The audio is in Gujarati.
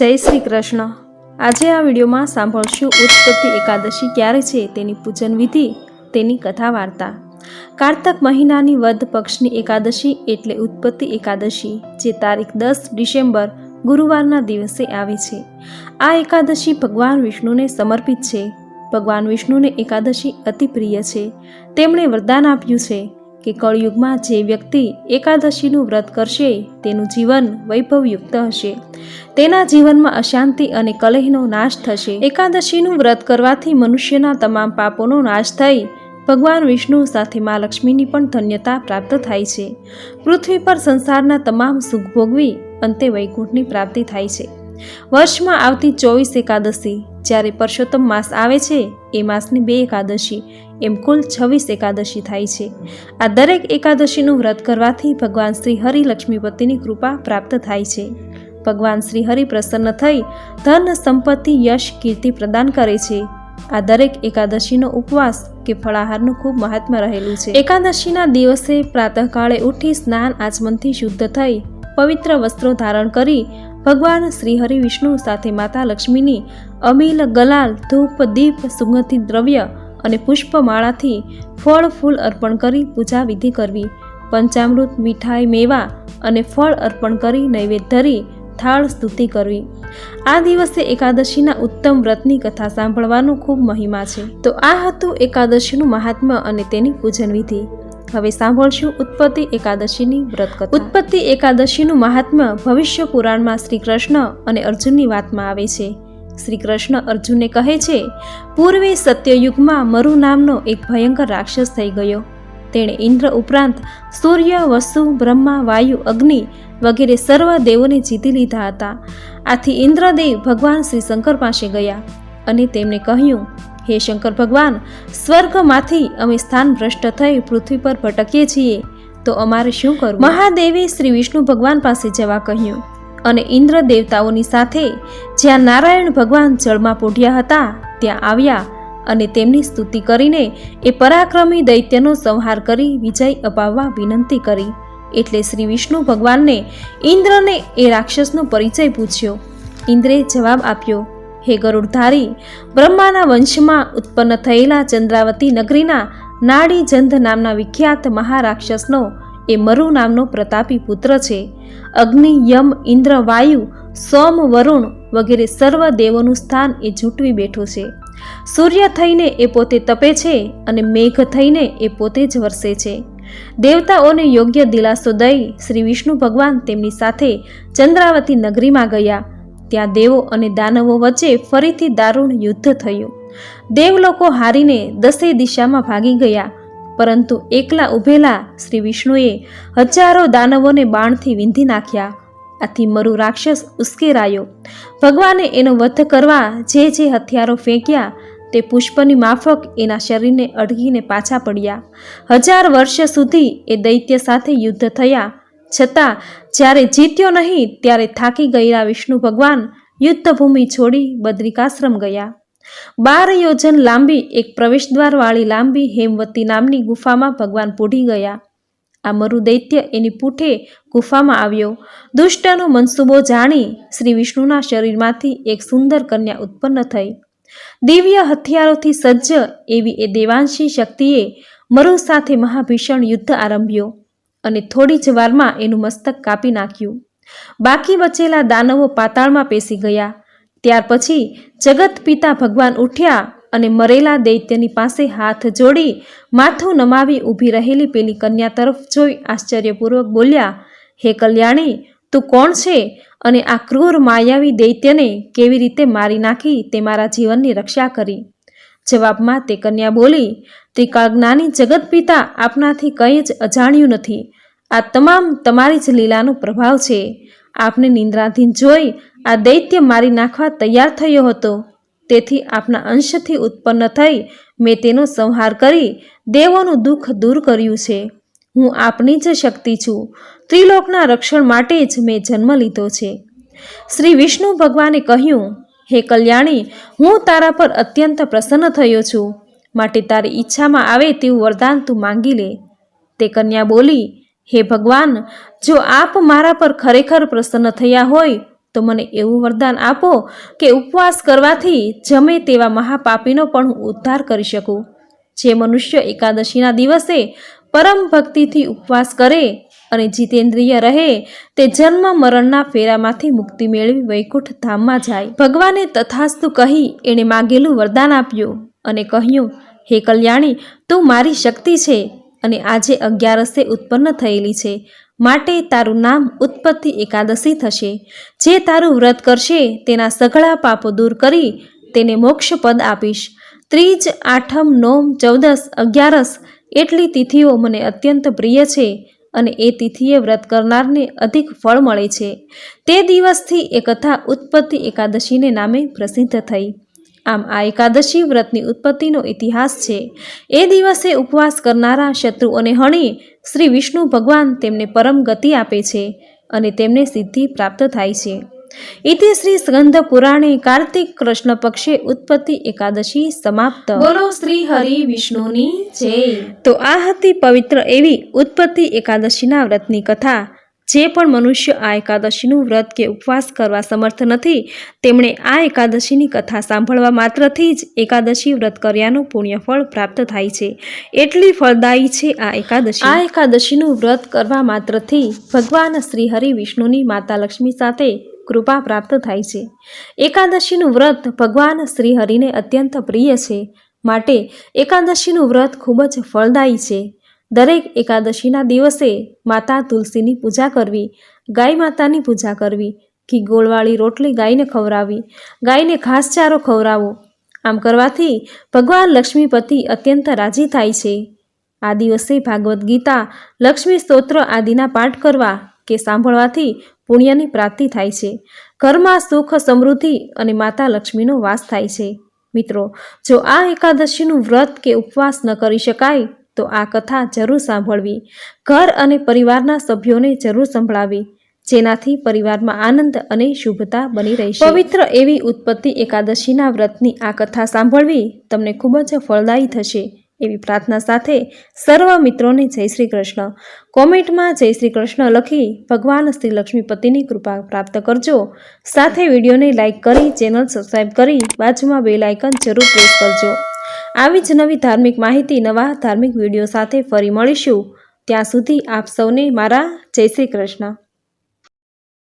જય શ્રી કૃષ્ણ. આજે આ વિડીયોમાં સાંભળશું ઉત્પત્તિ એકાદશી ક્યારે છે, તેની પૂજન વિધિ, તેની કથા વાર્તા. કારતક મહિનાની વધ પક્ષની એકાદશી એટલે ઉત્પત્તિ એકાદશી, જે તારીખ દસ ડિસેમ્બર, ગુરુવારના દિવસે આવે છે. આ એકાદશી ભગવાન વિષ્ણુને સમર્પિત છે. ભગવાન વિષ્ણુને એકાદશી અતિ પ્રિય છે. તેમણે વરદાન આપ્યું છે. કે કળયુગમાં જે વ્યક્તિ એકાદશીનું વ્રત કરશે, તેનું જીવન વૈભવયુક્ત હશે. તેના જીવનમાં અશાંતિ અને કલહનો નાશ થશે. એકાદશીનું વ્રત કરવાથી મનુષ્યના તમામ પાપોનો નાશ થઈ, ભગવાન વિષ્ણુ સાથે મા લક્ષ્મીની પણ ધન્યતા પ્રાપ્ત થાય છે. પૃથ્વી પર સંસારના તમામ સુખ ભોગવી અંતે વૈકુંઠની પ્રાપ્તિ થાય છે. વર્ષમાં આવતી ચોવીસ એકાદશી, જ્યારે પરસોત્તમ માસ આવે છે, એ માસની બે એકાદશી, એમ કુલ છવ્વીસ એકાદશી થાય છે. આ દરેક એકાદશીનું વ્રત કરવાથી ભગવાન શ્રી હરિ લક્ષ્મીપતિની કૃપા પ્રાપ્ત થાય છે. ભગવાન શ્રી હરિ પ્રસન્ન થઈ ધન સંપત્તિ યશ કીર્તિ પ્રદાન કરે છે. આ દરેક એકાદશીનો ઉપવાસ કે ફળાહારનું ખૂબ મહાત્મ્ય રહેલું છે. એકાદશીના દિવસે પ્રાતઃકાળે ઉઠી સ્નાન આચમનથી શુદ્ધ થઈ પવિત્ર વસ્ત્રો ધારણ કરી ભગવાન શ્રી હરિ વિષ્ણુ સાથે માતા લક્ષ્મીની અમીલ ગલાલ, ધૂપ, દીપ સુગંધિત દ્રવ્ય અને પુષ્પમાળાથી ફળ, ફૂલ અર્પણ કરી પૂજા વિધિ કરવી. પંચામૃત, મીઠાઈ, મેવા અને ફળ અર્પણ કરી નૈવેદ્ય ધરી થાળ સ્તુતિ કરવી. આ દિવસે એકાદશીના ઉત્તમ વ્રતની કથા સાંભળવાનો ખૂબ મહિમા છે. તો આ હતું એકાદશીનું મહાત્મ્ય અને તેની પૂજન વિધિ. હવે સાંભળશું ઉત્પત્તિ એકાદશીની વ્રત કથા ઉત્પત્તિ એકાદશીનું મહાત્મ્ય ભવિષ્ય પુરાણમાં શ્રી કૃષ્ણ અને અર્જુનની વાતમાં આવે છે. શ્રી કૃષ્ણ અર્જુનને કહે છે, પૂર્વે સત્યયુગમાં મરુ નામનો એક ભયંકર રાક્ષસ થઈ ગયો. તેણે ઇન્દ્ર ઉપરાંત સૂર્ય, વસુ, બ્રહ્મા, વાયુ, અગ્નિ વગેરે સર્વ દેવોને જીતી લીધા હતા. આથી ઇન્દ્રદેવ ભગવાન શ્રી શંકર પાસે ગયા અને તેમણે કહ્યું હે શંકર ભગવાન, સ્વર્ગમાંથી અમે સ્થાન ભ્રષ્ટ થઈ પૃથ્વી પર ભટકીએ છીએ. તો અમારે શું કરવું? મહાદેવે શ્રી વિષ્ણુ ભગવાન પાસે જવા કહ્યું અને ઇન્દ્ર દેવતાઓની સાથે જ્યાં નારાયણ ભગવાન જળમાં પોઢ્યા હતા, ત્યાં આવ્યા અને તેમની સ્તુતિ કરીને એ પરાક્રમી દૈત્યનો સંહાર કરી વિજય અપાવવા વિનંતી કરી. એટલે શ્રી વિષ્ણુ ભગવાનને ઇન્દ્રને એ રાક્ષસનો પરિચય પૂછ્યો. ઇન્દ્રે જવાબ આપ્યો હે ગરુડધારી, બ્રહ્માના વંશમાં ઉત્પન્ન થયેલા ચંદ્રાવતી નગરીના નાડી જંધ નામના વિખ્યાત મહારાક્ષસનો એ મરુ નામનો પ્રતાપી પુત્ર છે. અગ્નિ, યમ, ઇન્દ્ર, વાયુ, સોમ, વરુણ વગેરે સર્વ દેવોનું સ્થાન એ ઝૂંટવી બેઠો છે. સૂર્ય થઈને એ પોતે તપે છે અને મેઘ થઈને એ પોતે જ વરસે છે. દેવતાઓને યોગ્ય દિલાસો દઈ શ્રી વિષ્ણુ ભગવાન તેમની સાથે ચંદ્રાવતી નગરીમાં ગયા. ત્યાં દેવો અને દાનવો વચ્ચે ફરીથી દારૂણ યુદ્ધ થયું. દેવલોકો હારીને દસેય દિશામાં ભાગી ગયા, પરંતુ એકલા ઊભેલા શ્રી વિષ્ણુએ હજારો દાનવોને બાણથી વીંધી નાખ્યા. આથી મરુ રાક્ષસ ઉશ્કેરાયો. ભગવાને એનો વધ કરવા જે જે હથિયારો ફેંક્યા, તે પુષ્પની માફક એના શરીરને અડગીને પાછા પડ્યા. હજાર વર્ષ સુધી એ દૈત્ય સાથે યુદ્ધ થયા. છતાં, જ્યારે જીત્યો નહીં, ત્યારે થાકી ગયેલા વિષ્ણુ ભગવાન યુદ્ધભૂમિ છોડી બદ્રિકાશ્રમ ગયા. બાર યોજન લાંબી, એક પ્રવેશદ્વારવાળી લાંબી હેમવતી નામની ગુફામાં ભગવાન પૂઢી ગયા. આ મરુદૈત્ય એની પૂઠે ગુફામાં આવ્યો. દુષ્ટનો મનસૂબો જાણી શ્રી વિષ્ણુના શરીરમાંથી એક સુંદર કન્યા ઉત્પન્ન થઈ. દિવ્ય હથિયારોથી સજ્જ એવી એ દેવાંશી શક્તિએ મરુ સાથે મહાભીષણ યુદ્ધ આરંભ્યો. અને થોડી જ વારમાં એનું મસ્તક કાપી નાખ્યું. બાકી બચેલા દાનવો પાતાળમાં પેસી ગયા. ત્યાર પછી જગત પિતા ભગવાન ઉઠ્યા અને મરેલા દૈત્યની પાસે હાથ જોડી માથું નમાવી ઊભી રહેલી પેલી કન્યા તરફ જોઈ આશ્ચર્યપૂર્વક બોલ્યા, હે કલ્યાણી, તું કોણ છે અને આ ક્રૂર માયાવી દૈત્યને કેવી રીતે મારી નાખી તે મારા જીવનની રક્ષા કરી? જવાબમાં તે કન્યા બોલી, ત્રિકાળજ્ઞાની જગત પિતા આપનાથી કંઈ જ અજાણ્યું નથી. આ તમામ તમારી જ લીલાનો પ્રભાવ છે. આપને નિંદ્રાધીન જોઈ આ દૈત્ય મારી નાખવા તૈયાર થયો હતો. તેથી આપના અંશથી ઉત્પન્ન થઈ મેં તેનો સંહાર કરી દેવોનું દુઃખ દૂર કર્યું છે. હું આપની જ શક્તિ છું. ત્રિલોકના રક્ષણ માટે જ મેં જન્મ લીધો છે. શ્રી વિષ્ણુ ભગવાને કહ્યું હે કલ્યાણી, હું તારા પર અત્યંત પ્રસન્ન થયો છું. માટે તારી ઈચ્છામાં આવે તેવું વરદાન તું માંગી લે. તે કન્યા બોલી, હે ભગવાન, જો આપ મારા પર ખરેખર પ્રસન્ન થયા હોય, તો મને એવું વરદાન આપો કે ઉપવાસ કરવાથી જમે તેવા મહાપાપીનો પણ હું ઉદ્ધાર કરી શકું. જે મનુષ્ય એકાદશીના દિવસે પરમ ભક્તિથી ઉપવાસ કરે અને જીતેન્દ્રિય રહે તે જન્મ મરણના ફેરામાંથી મુક્તિ મેળવી વૈકુંઠ ધામમાં જાય. ભગવાને તથાસ્તુ કહી એણે માગેલું વરદાન આપ્યું અને કહ્યું, હે કલ્યાણી, તું મારી શક્તિ છે અને આજે અગિયારસે ઉત્પન્ન થયેલી છે. માટે તારું નામ ઉત્પત્તિ એકાદશી થશે. જે તારું વ્રત કરશે, તેના સઘળા પાપો દૂર કરી તેને મોક્ષ પદ આપીશ. ત્રીજ આઠમ નોમ ચૌદસ અગિયારસ, એટલી તિથિઓ મને અત્યંત પ્રિય છે. અને એ તિથિએ વ્રત કરનારને અધિક ફળ મળે છે. તે દિવસથી એ કથા ઉત્પત્તિ એકાદશીને નામે પ્રસિદ્ધ થઈ. આમ આ એકાદશી વ્રતની ઉત્પત્તિનો ઇતિહાસ છે. એ દિવસે ઉપવાસ કરનારા શત્રુઓને હણી શ્રી વિષ્ણુ ભગવાન તેમને પરમ ગતિ આપે છે અને તેમને સિદ્ધિ પ્રાપ્ત થાય છે. ઇતિ શ્રી સ્કંદ પુરાણે કાર્તિક કૃષ્ણ પક્ષે ઉત્પત્તિ એકાદશી સમાપ્ત બોલો શ્રી હરિ વિષ્ણુની જય તો આ હતી પવિત્ર એવી ઉત્પત્તિ એકાદશીના વ્રતની કથા જે પણ મનુષ્ય આ એકાદશીનું વ્રત કે ઉપવાસ કરવા સમર્થ નથી તેમણે આ એકાદશીની કથા સાંભળવા માત્રથી જ એકાદશી વ્રત કર્યાનું પુણ્યફળ પ્રાપ્ત થાય છે. એટલી ફળદાયી છે આ એકાદશી. આ એકાદશીનું વ્રત કરવા માત્રથી ભગવાન શ્રી હરિ વિષ્ણુની માતા લક્ષ્મી સાથે કૃપા પ્રાપ્ત થાય છે. એકાદશીનું વ્રત ભગવાન શ્રીહરિને અત્યંત પ્રિય છે. માટે એકાદશીનું વ્રત ખૂબ જ ફળદાયી છે. દરેક એકાદશીના દિવસે માતા તુલસીની પૂજા કરવી, ગાય માતાની પૂજા કરવી, ઘી ગોળવાળી રોટલી ગાયને ખવડાવવી, ગાયને ઘાસચારો ખવડાવવો, આમ કરવાથી ભગવાન લક્ષ્મીપતિ અત્યંત રાજી થાય છે. આ દિવસે ભાગવદ્ ગીતા, લક્ષ્મી સ્તોત્ર આદિના પાઠ કરવા કે સાંભળવાથી પુણ્યની પ્રાપ્તિ થાય છે. ઘરમાં સુખ, સમૃદ્ધિ અને માતા લક્ષ્મીનો વાસ થાય છે. મિત્રો, જો આ એકાદશીનું વ્રત કે ઉપવાસ ન કરી શકાય, તો આ કથા જરૂર સાંભળવી. ઘર અને પરિવારના સભ્યોને જરૂર સંભળાવી. જેનાથી પરિવારમાં આનંદ અને શુભતા બની રહેશે પવિત્ર એવી ઉત્પત્તિ એકાદશીના વ્રતની આ કથા સાંભળવી તમને ખૂબ જ ફળદાયી થશે. એવી પ્રાર્થના સાથે સર્વ મિત્રોને જય શ્રી કૃષ્ણ. કોમેન્ટમાં જય શ્રી કૃષ્ણ લખી ભગવાન શ્રી લક્ષ્મીપતિની કૃપા પ્રાપ્ત કરજો. સાથે વિડીયોને લાઇક કરી, ચેનલ સબસ્ક્રાઈબ કરી બાજુમાં બેલ આઇકન જરૂર પ્રેસ કરજો. આવી જ નવી ધાર્મિક માહિતી, નવા ધાર્મિક વીડિયો સાથે ફરી મળીશું. ત્યાં સુધી આપ સૌને મારા જય શ્રી કૃષ્ણ.